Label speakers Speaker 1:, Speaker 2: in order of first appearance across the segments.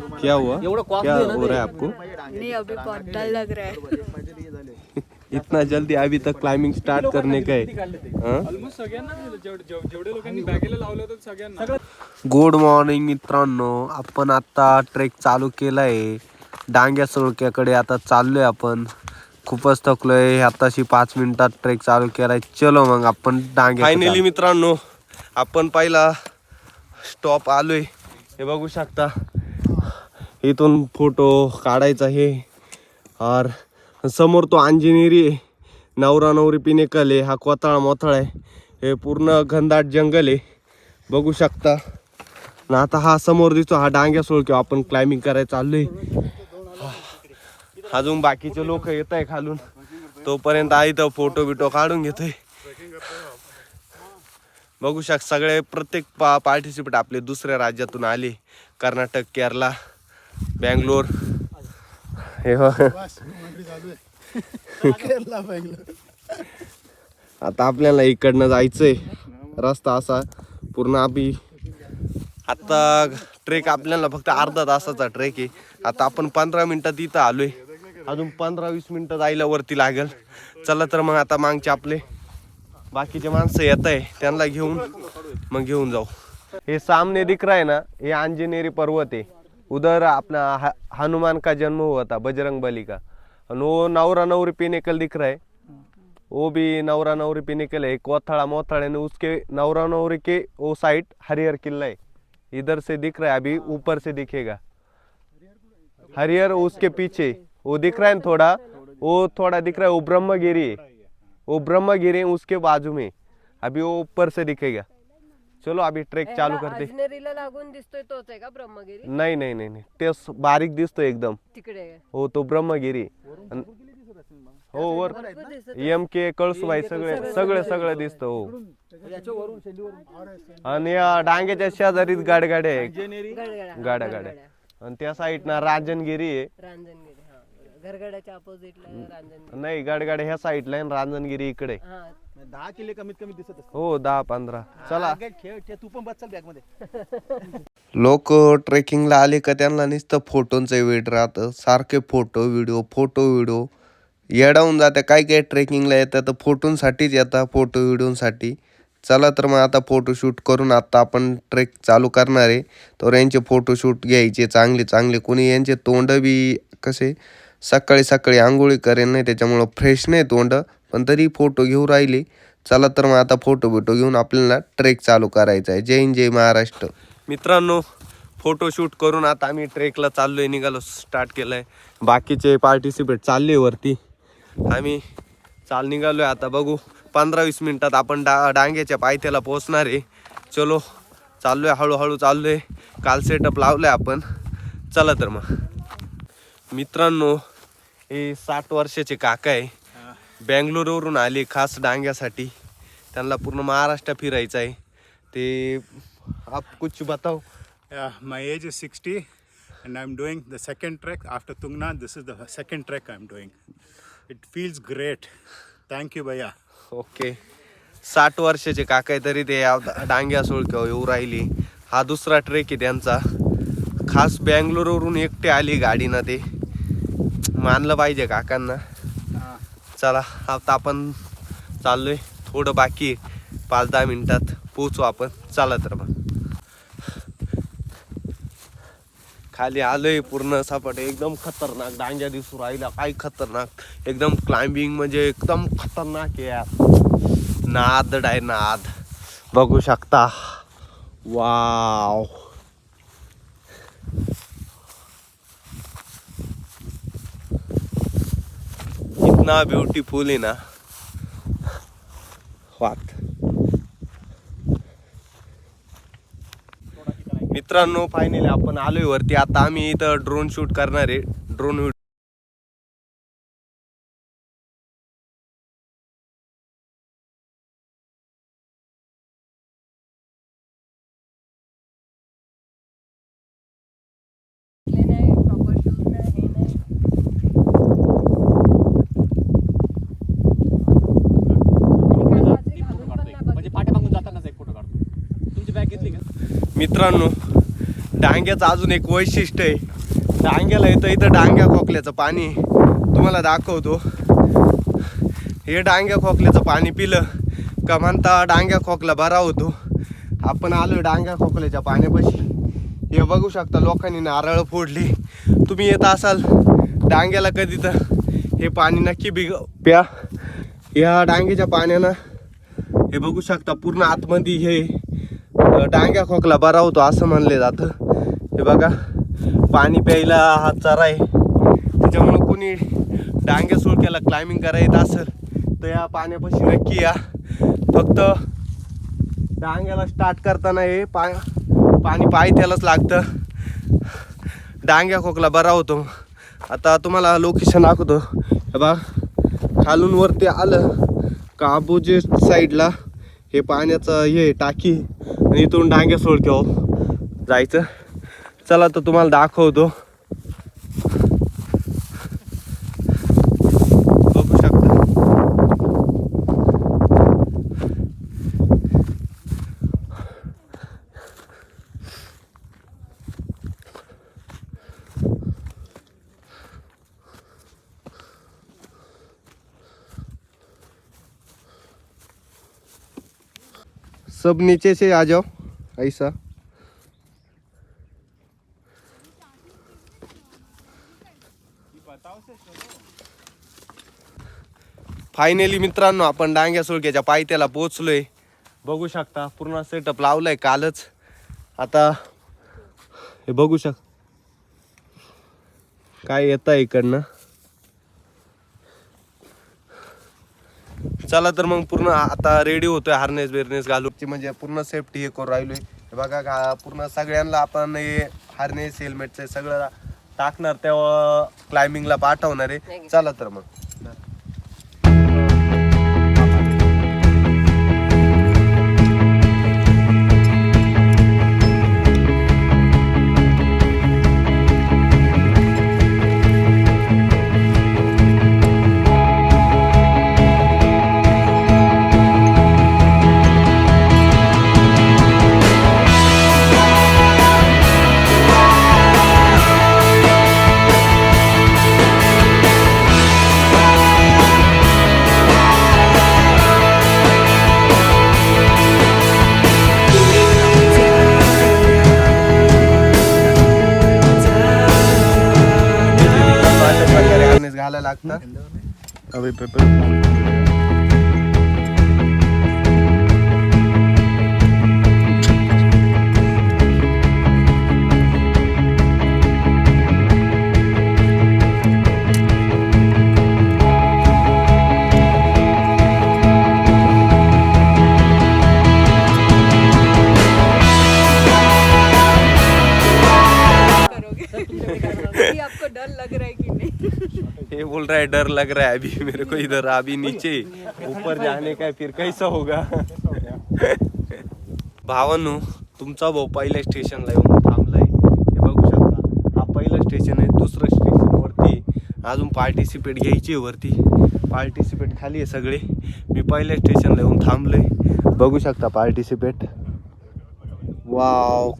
Speaker 1: क्या हुआ? क्या हो. रहा है आपको?
Speaker 2: नहीं अभी बहुत डर लग रहा है।
Speaker 1: इतना जल्दी अभी तक क्लाइंबिंग स्टार्ट करने का?
Speaker 3: ऑलमोस्ट सगळ्यांना जेव- जेव- जेवढे लोकांनी बॅगेला लावलं होतं सगळ्यांना.
Speaker 1: गुड मॉर्निंग मित्रांनो. आपण आता ट्रेक चालू केलाय. डांग्या सुळक्याकडे आता चाललोय आपण. खूपच थकलोय. आताशी पाच मिनिटात ट्रेक चालू केलाय. चलो मग आपण डांग्या फायनली मित्रांनो आपण पहिला स्टॉप आलोय. हे बघू शकता. इथून फोटो काढायचा हे और समोर तो अंजिनेरी आहे नवरा नवरी पिनेकल आहे हा कोथाळा मोथळा आहे. हे पूर्ण घनदाट जंगल आहे. बघू शकता. ना आता हा समोर दिसतो. हा डांग्या सोळ किंवा आपण क्लाइम्बिंग करायला चाललोय. अजून बाकीचे लोक येत आहे खालून. तोपर्यंत आई तर फोटो बिटो काढून घेतोय. बघू शक सगळे प्रत्येक पा पार्टिसिपेट आपले दुसऱ्या राज्यातून आले. कर्नाटक केरला. बँगलोर. हे हो. आता आपल्याला इकडनं जायचंय. रस्ता असा पूर्ण आम्ही आता ट्रेक आपल्याला फक्त अर्धा तासाचा ट्रेक आहे. आता आपण पंधरा मिनिटात इथं आलोय. अजून पंधरा वीस मिनिटं जायला वरती लागेल. चला तर मग आता मागचे आपले बाकीचे माणसं येत आहे. त्यांना घेऊन मग घेऊन जाऊ. हे सामने दिखराय ना? हे अंजनेरी पर्वत आहे. उधर अपना हनुमान का जन्म हुआ था, बजरंग बली का। वो नवरा नवरी पिनेकल दिख रहा है। वो भी नवरा नवरी पिनेकल है कोथड़ा मोथड़ा है उसके नवरा नवरी के वो साइड हरिहर किला है। इधर से दिख रहा है, अभी ऊपर से दिखेगा। हरिहर उसके पीछे, वो दिख रहा है ना थोड़ा? वो थोड़ा दिख रहा है, वो ब्रह्मगिरी वो ब्रह्मगिरी उसके बाजू में। अभी वो ऊपर से दिखेगा। चलो अभी ट्रेक चालू करते.
Speaker 4: अजनेरीला लागून दिसतोय तोच आहे का ब्रह्मगिरी?
Speaker 1: नाही नाही नाही बारीक दिसतो एकदम.
Speaker 4: तिकडे. आहे.
Speaker 1: हो तो ब्रह्मगिरी. अन- हो वर
Speaker 4: भरपूर दिसत
Speaker 1: एम के कळसुबाई सगळे सगळे सगळं दिसतं हो.
Speaker 5: याच्यावरून
Speaker 1: आणि या डांग्याच्या शेजारीच गाडगाड्या आहे
Speaker 4: गडगडा हा,
Speaker 1: गाड्या गाड्या आणि त्या साईडनं रांजणगिरी आहे.
Speaker 4: रांजणगिरी हा. गरगडाच्या अपोजिटला रांजणगिरी.
Speaker 1: नाही गाडगाड्या ह्या साईडला आहे आणि रांजणगिरी इकडे. आहे.
Speaker 4: हा
Speaker 5: दहा किले कमीत कमी दिसत असतात
Speaker 1: हो दहा पंधरा. चला.
Speaker 5: खेळ खेळ तू पण बस चल बॅगमध्ये
Speaker 1: लोक ट्रेकिंगला आले का त्यांना नुसतं फोटोंचं वेट राहतं. सारखे फोटो व्हिडिओ फोटो व्हिडिओ. येडावून जाते काय काय ट्रेकिंगला येतात तर फोटोंसाठीच येतात फोटो व्हिडिओसाठी. चला तर मग आता फोटोशूट करून आता आपण ट्रेक चालू करणार आहे. तर यांचे फोटोशूट घ्यायचे चांगले चांगले. कोणी यांचे तोंड बी कसे? सकाळी सकाळी आंघोळी करेन नाही त्याच्यामुळं फ्रेश नाही तोंड पण तरी फोटो घेऊ राहिले. चला तर मग आता फोटो बिटो घेऊन आपल्याला ट्रेक चालू करायचा आहे. जय हिंद जय महाराष्ट्र. मित्रांनो फोटोशूट करून आता आम्ही ट्रेकला चाललो आहे निघालो स्टार्ट केलं आहे बाकीचे पार्टिसिपेट चालले वरती. आम्ही चाल निघालो आहे आता बघू. पंधरा वीस मिनटात आपण डा डांग्याच्या पायथ्याला पोहोचणार आहे. चलो चाललो आहे हळूहळू चाललोय. काल सेटअप लावलंय आपण. चला तर मग. मित्रांनो हे साठ वर्षाचे काका आहे. बँगलोरवरून आले खास डांग्यासाठी. त्यांना पूर्ण महाराष्ट्र फिरायचं आहे. ते आप कुछ बताओ.
Speaker 6: Yeah, my age is 60 and I'm doing the second trek. After Tungna. This is the second trek I'm doing. It feels great. Thank you, Bhaiya.
Speaker 1: Okay साठ वर्षाचे काका तरी ते डांग्या सोळक्या येऊ राहिली. हा दुसरा ट्रेक आहे त्यांचा. खास बँगलोरवरून एकटे आली गाडीनं ते. मानलं पाहिजे काकांना. चला आता आपण चाललोय. थोडं बाकी पाच दहा मिनिटात पोचू आपण. चला तर मग. खाली आलोय पूर्ण सपाट. एकदम खतरनाक डांग्या दिसू राहिला काय खतरनाक? एकदम क्लाइम्बिंग म्हणजे एकदम खतरनाक आहे यार. नाद आहे नाद. बघू शकता. वाव इतना ब्युटिफुल आहे ना. वात मित्रांनो फायनली आपण आलोय वरती. आता आम्ही इथं ड्रोन शूट करणार आहे. ड्रोन
Speaker 4: हे नाही प्रॉपर शूट नाही हे नाही आणि काल रात्री घालून पण नाही
Speaker 5: म्हणजे पाठ्या मागून जातानाच एक फोटो काढतो तुमची बॅग घेतली का
Speaker 1: मित्रांनो डांग्याचं अजून एक वैशिष्ट्य आहे. डांग्याला येतं इथं डांग्या खोकल्याचं पाणी. तुम्हाला दाखवतो. हे डांग्या खोकल्याचं पाणी पिलं का म्हणता डांग्या खोकला बरा होतो. आपण आलो डांग्या खोकल्याच्या पाण्यापाशी. हे बघू शकता लोकांनी नारळ फोडली. तुम्ही येत असाल डांग्याला कधी तर. हे पाणी नक्की बिग प्या. या डांग्याच्या पाण्यानं हे बघू शकता पूर्ण आतमध्ये हे डांग्या खोकला बरा होतो असं म्हणले जातं. हे बघा पाणी प्यायला हा चरा आहे. त्याच्यामुळं कुणी डांग्या सुळक्याला क्लाइम्बिंग करायचं असेल तर या पाण्यापाशी नक्की या. फक्त डांग्याला स्टार्ट करताना हे पा पाणी पाय त्यालाच लागतं. डांग्या खोकला बरा होतो. आता तुम्हाला लोकेशन दाखवतो. हे बा खालून वरती आलं का साईडला हे पाण्याचं हे टाकी. आणि इथून डांग्या सोडक्यावर जायचं. चला तर तुम्हाला दाखवतो बघू शकता सब नीचे से आ जाओ ऐसा। फायनली मित्रांनो आपण डांग्या सुळक्याच्या पायथ्याला पोचलोय बघू शकता पूर्ण सेटअप लावलाय कालच. आता हे बघू शक काय येत आहे इकडनं? चला तर मग पूर्ण आता रेडी होतोय हार्नेस बिरनेस घालून. ची म्हणजे पूर्ण सेफ्टी हे करून राहिलोय. बघा का पूर्ण सगळ्यांना आपण हे हार्नेस हेल्मेटचे सगळं टाकणार तेव्हा क्लाइम्बिंगला पाठवणार आहे. चला तर मग. हार्नेस घालायला लागतं बोल रहा है डर लग रहा है अभी मेरे को इधर अभी नीचे ऊपर जाने का फिर कैसा होगा? भावांनो तुमचा भाऊ पहिल्या स्टेशनला येऊन थांबलाय हे बघू शकता हा पहिलं स्टेशन आहे दुसरं स्टेशन वरती अजून पार्टिसिपेट घ्यायची आहे वरती. पार्टिसिपेट खाली आहे सगळे. मी पहिल्या स्टेशनला येऊन थांबलोय. बघू शकता पार्टिसिपेट वाव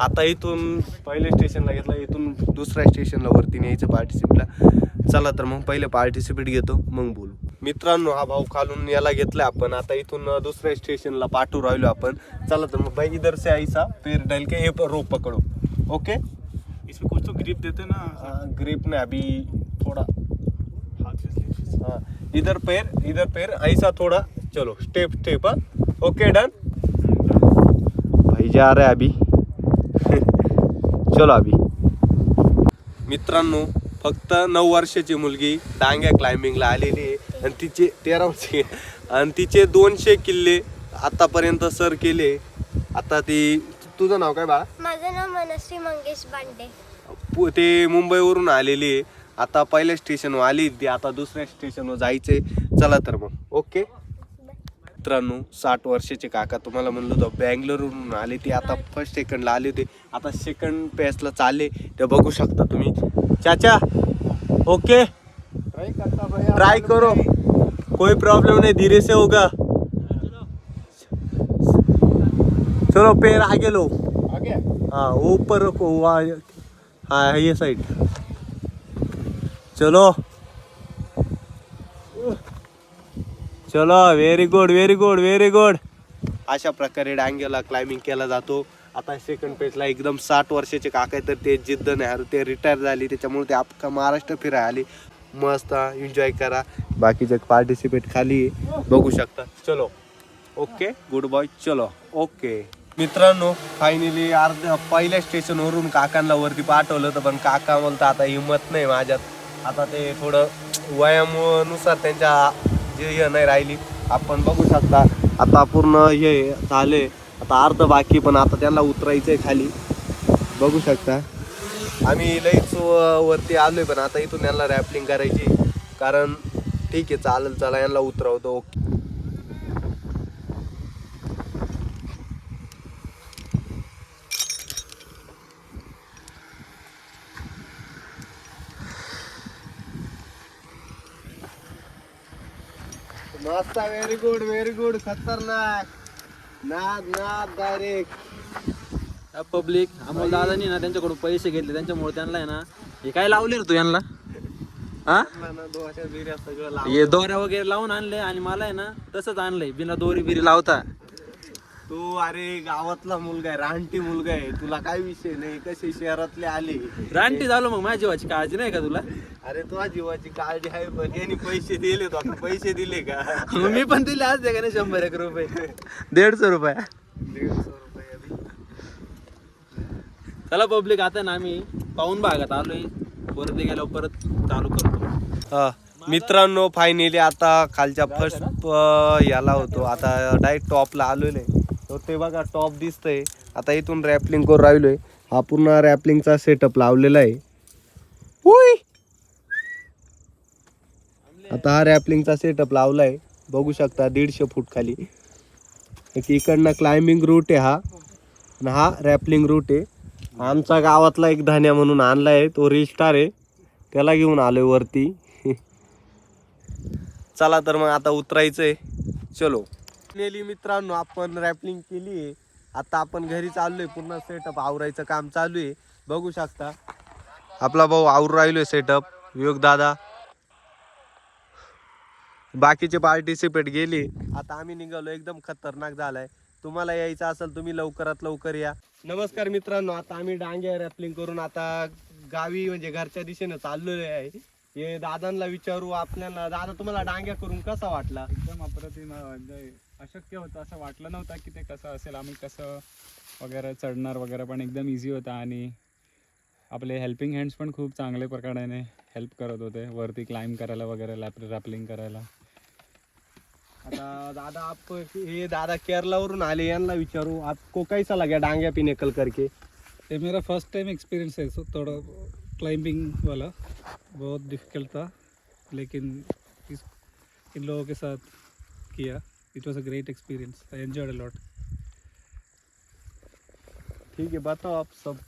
Speaker 1: आता इथून पहिले स्टेशनला घेतलं इथून दुसऱ्या स्टेशनला वरती न्यायचं पार्टिसिपेटला चला तर मग पहिले पार्टिसिपेट घेतो मग बोलू. मित्रांनो हा भाऊ खालून याला घेतलाय आपण. आता इथून दुसऱ्या स्टेशनला पाठवू राहिलो आपण. चला तर मग भाई इधर से ऐसा फिर डल के? हे रोप पकड़ो. ओके
Speaker 6: इसमें कुछ तो ग्रिप देते ना.
Speaker 1: ग्रिप ने अभी थोड़ा. हाँ इधर पैर इधर पैर ऐसा थोड़ा. चलो स्टेप स्टेप ओके डन भाई जा रहा अभी. चलो अभी। मित्रांनो फक्त नऊ वर्षाची मुलगी डांग्या क्लाइम्बिंगला आलेली आहे. आणि तिचे तेरा वर्षे आणि तिचे दोनशे किल्ले आतापर्यंत सर केले. आता ती तुझं नाव काय बाळा?
Speaker 7: माझं नाव मनश्री मंगेश बांडे.
Speaker 1: पु- ते मुंबईवरून आलेली आहे. आता पहिल्या स्टेशनवर आली. ती आता दुसऱ्या स्टेशनवर जायचंय. चला तर मग. ओके मित्रांनो साठ वर्षाचे काका तुम्हाला म्हणलं होतं बँगलोरवरून आले ते. आता फर्स्ट सेकंडला आले होते. आता सेकंड पेसला चालले. ते बघू शकता तुम्ही. चाचा ओके ट्राई करो. कोई प्रॉब्लम नहीं. धीरे से होगा. चलो पैर आगे लो. हाँ ऊपर वहाँ हाँ ये साइड चलो. चलो very good very good very good अशा प्रकारे डांग्याला क्लाइम्बिंग केला जातो. आता सेकंड पेजला एकदम साठ वर्षाचे काका आहेत, तर ते जिद्द नाही हारू ते रिटायर झाली त्याच्यामुळे ते अख्खा महाराष्ट्र फिरायला आली. मस्त एन्जॉय करा. बाकीचे पार्टिसिपेट खाली बघू शकता. चलो. ओके गुड बॉय चलो. ओके मित्रांनो फायनली अर्ध्या पहिल्या स्टेशनवरून काकांना वरती पाठवलं होतं पण काका बोलता आता हिंमत नाही माझ्यात. आता ते थोडं वयामुळं त्यांच्या जे हे नाही राहिली. आपण बघू शकता आता पूर्ण हे झाले. आता अर्ध बाकी पण आता त्यांना उतरायचं आहे खाली. बघू शकता. आम्ही लईच वरती वरती आलोय पण आता इथून यांना रॅपलिंग करायची. कारण ठीक आहे चालेल चला यांना उतरवतो. ओके मस्त व्हेरी गुड व्हेरी गुड खतरनाक. नाद नाद डायरेक्ट
Speaker 5: पब्लिक अमोल दादानी ना त्यांच्याकडून पैसे घेतले त्यांच्यामुळे त्यांना आहे ना हे काय लावले रे तू यांना? हा? हे दोऱ्या वगैरे लावून आणले आणि मला आहे ना तसंच आणलंय बिना दोरी बिरी लावता.
Speaker 1: तू अरे गावातला मुलगा आहे रानटी मुलगा आहे. तुला काय विषय नाही कसे शहरातले आले?
Speaker 5: रानटी झालो मग माझ्या जीवाची काळजी नाही का तुला?
Speaker 1: अरे तुझ्या जीवाची काळजी आहे पण यांनी पैसे दिले तो आता पैसे दिले का?
Speaker 5: मग मी पण दिले आज का नाही शंभर एक रुपये. दीडशे रुपये.
Speaker 1: दीडशे रुपये अभि.
Speaker 5: चला पब्लिक आता ना आम्ही पाहून भागात आलोय. वरती गेल्यावर परत चालू करतो.
Speaker 1: हा मित्रांनो फायनली आता खालच्या फर्स्ट याला होतो. आता डायरेक्ट टॉपला आलेलो आहे तर ते बघा टॉप दिसतंय. आता इथून रॅपलिंग करून राहिलोय. हा पूर्ण रॅपलिंगचा सेटअप लावलेला आहे. हुई. आता हा रॅपलिंगचा सेटअप लावलाय. बघू शकता दीडशे फूट खाली. एक इकडनं क्लाइम्बिंग रूट आहे हा. आणि हा रॅपलिंग रूट आहे. आमचा गावातला एक धान्या म्हणून आणलाय. तो रिस्टार आहे. त्याला घेऊन आलोय वरती. चला तर मग आता उतरायचंय. चलो. नेली मित्रांनो आपण रॅपलिंग केली आहे. आता आपण घरी चाललोय पूर्ण सेटअप आवरायचं काम चालू आहे. बघू शकता. आपला भाऊ आवरू राहिलोय सेटअप विवेक दादा. बाकीचे पार्टिसिपेट गेले. आता आम्ही निघालो एकदम खतरनाक झालाय. तुम्हाला यायचं असेल तुम्ही लवकरात लवकर या. नमस्कार मित्रांनो आता आम्ही डांगे रॅपलिंग करून आता गावी म्हणजे घरच्या दिशेनं चाललेलो आहे. हे दादांना विचारू आपल्याला दादा तुम्हाला डांग्या करून कसा वाटला?
Speaker 3: एकदम अप्रतिम अशक्य होतं. असं वाटलं नव्हतं की ते कसं असेल. आम्ही कसं वगैरे चढणार वगैरे पण एकदम इझी होता आणि आपले हेल्पिंग हँड्स पण खूप चांगल्या प्रकाराने हेल्प करत होते. वरती क्लाइंब करायला वगैरे लॅप रॅपलिंग करायला.
Speaker 1: आता दादा आप हे दादा केरलावरून आले यांना विचारू. आपको कैसा लगा डांग्या पिनेकल करके?
Speaker 8: ये मेरा फर्स्ट टाइम एक्सपीरियंस है सो थोड़ा क्लाइंबिंग वाला। बहुत डिफिकल्ट था लेकिन इस इन लोगों के साथ KIA. It was a great experience I enjoyed a lot
Speaker 1: ठीक है बताओ आप सब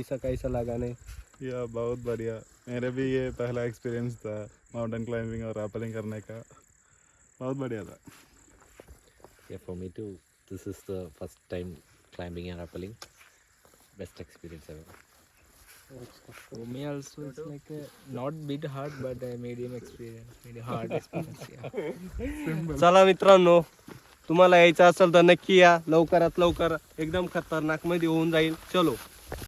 Speaker 1: ऐसा कैसा लगा नहीं
Speaker 9: या बहुत बढ़िया मेरे भी ये पहला एक्सपीरियंस था माउंटेन क्लाइंबिंग और रैपलिंग करने का बहुत बढ़िया था
Speaker 10: Yeah, for me too. This is the first time climbing and rappelling. Best experience ever.
Speaker 8: For me also it's like a not bit hard but a medium experience, medium hard experience. Yeah.
Speaker 1: चला मित्रांनो तुम्हाला यायचं असेल तर नक्की या लवकरात लवकर एकदम खतरनाकमध्ये होऊन जाईल चलो